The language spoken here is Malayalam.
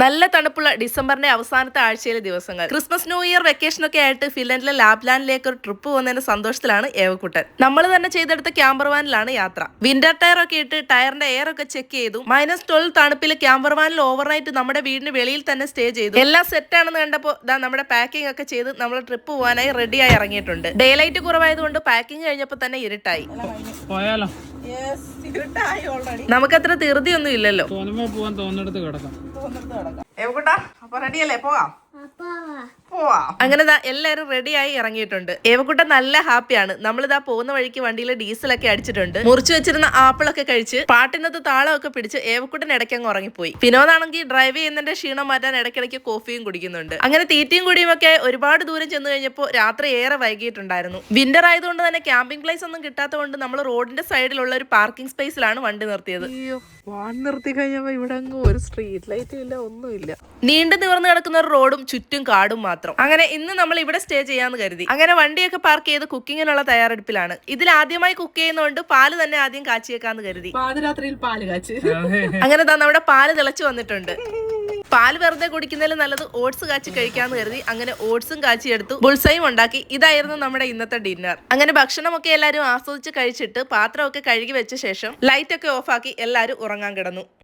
നല്ല തണുപ്പുള്ള ഡിസംബറിന്റെ അവസാനത്തെ ആഴ്ചയിലെ ദിവസങ്ങൾ. ക്രിസ്മസ് ന്യൂ ഇയർ വെക്കേഷൻ ഒക്കെ ആയിട്ട് ഫിൻലൻഡിലെ ലാപ്ലാൻഡിലേക്ക് ഒരു ട്രിപ്പ് പോകുന്നതിന്റെ സന്തോഷത്തിലാണ് ഏവക്കുട്ടൻ. നമ്മൾ തന്നെ ചെയ്തെടുത്ത ക്യാമ്പർ വാനിലാണ് യാത്ര. വിന്റർ ടയർ ഒക്കെ ഇട്ട് ടയറിന്റെ എയർ ഒക്കെ ചെക്ക് ചെയ്തു. മൈനസ് ട്വൽവ് തണുപ്പിൽ ക്യാമ്പർ വാനിൽ ഓവർനൈറ്റ് നമ്മുടെ വീടിന് വെളിയിൽ തന്നെ സ്റ്റേ ചെയ്തു. എല്ലാം സെറ്റ് ആണെന്ന് കണ്ടപ്പോൾ നമ്മുടെ പാക്കിംഗ് ഒക്കെ ചെയ്ത് നമ്മൾ ട്രിപ്പ് പോകാനായി റെഡിയായി ഇറങ്ങിയിട്ടുണ്ട്. ഡേ ലൈറ്റ് കുറവായതുകൊണ്ട് പാക്കിംഗ് കഴിഞ്ഞപ്പോൾ തന്നെ ഇരുട്ടായി. നമുക്കത്ര ധൃതിയൊന്നും ഇല്ലല്ലോ. പോവാൻ തോന്നിടത്ത് കിടക്കാം. എവിടെ അപ്പൊ റെഡിയല്ലേ പോകാം. പോവാം അങ്ങനെ ദാ എല്ലാരും റെഡിയായി ഇറങ്ങിയിട്ടുണ്ട്. ഏവക്കുട്ട നല്ല ഹാപ്പിയാണ് നമ്മളിതാ പോകുന്ന വഴിക്ക് വണ്ടിയിൽ ഡീസലൊക്കെ അടിച്ചിട്ടുണ്ട്. മുറിച്ചു വെച്ചിരുന്ന ആപ്പിളൊക്കെ കഴിച്ച് പാട്ടിനകത്ത് താളമൊക്കെ പിടിച്ച് ഏവക്കുട്ടൻ ഇടയ്ക്കങ്ങ് ഉറങ്ങിപ്പോയി. വിനോദാണെങ്കിൽ ഡ്രൈവ് ചെയ്യുന്നതിന്റെ ക്ഷീണം മാറ്റാൻ ഇടയ്ക്കിടയ്ക്ക് കോഫിയും കുടിക്കുന്നുണ്ട്. അങ്ങനെ തീറ്റയും കുടിയും ഒക്കെ ഒരുപാട് ദൂരം ചെന്ന് കഴിഞ്ഞപ്പോൾ രാത്രി ഏറെ വൈകിട്ടുണ്ടായിരുന്നു വിന്റർ ആയതുകൊണ്ട് തന്നെ ക്യാമ്പിംഗ് പ്ലേസ് ഒന്നും കിട്ടാത്തതുകൊണ്ട് നമ്മൾ റോഡിന്റെ സൈഡിലുള്ള ഒരു പാർക്കിംഗ് സ്പേസിലാണ് വണ്ടി നിർത്തിയത്. വാൺ നിർത്തി കഴിഞ്ഞപ്പോ ഇവിടെ അങ്ങ് ഒരു സ്ട്രീറ്റ് ലൈറ്റും ഇല്ല ഒന്നുമില്ല. നീണ്ടു നിവർന്ന് കിടക്കുന്ന ഒരു റോഡും ചുറ്റും കാടും മാത്രം. അങ്ങനെ ഇന്ന് നമ്മൾ ഇവിടെ സ്റ്റേ ചെയ്യാന്ന് കരുതി. അങ്ങനെ വണ്ടിയൊക്കെ പാർക്ക് ചെയ്ത് കുക്കിങ്ങിനുള്ള തയ്യാറെടുപ്പിലാണ്. ഇതിൽ ആദ്യമായി കുക്ക് ചെയ്യുന്നതുകൊണ്ട് പാൽ തന്നെ ആദ്യം കാച്ചിയേക്കാന്ന് കരുതി. പാതിരാത്രിയിൽ പാൽ കാച്ചി. അങ്ങനെ തന്നെ നമ്മുടെ പാൽ തിളച്ചു വന്നിട്ടുണ്ട്. പാൽ വെറുതെ കുടിക്കുന്നതിൽ നല്ലത് ഓട്സ് കാച്ചി കഴിക്കാന്ന് കരുതി. അങ്ങനെ ഓട്സും കാച്ചി എടുത്തു ബുൾസയും ഉണ്ടാക്കി. ഇതായിരുന്നു നമ്മുടെ ഇന്നത്തെ ഡിന്നർ അങ്ങനെ ഭക്ഷണമൊക്കെ എല്ലാവരും ആസ്വദിച്ച് കഴിച്ചിട്ട് പാത്രമൊക്കെ കഴുകി വെച്ച ശേഷം ലൈറ്റൊക്കെ ഓഫാക്കി എല്ലാവരും ഉറങ്ങാൻ കിടന്നു.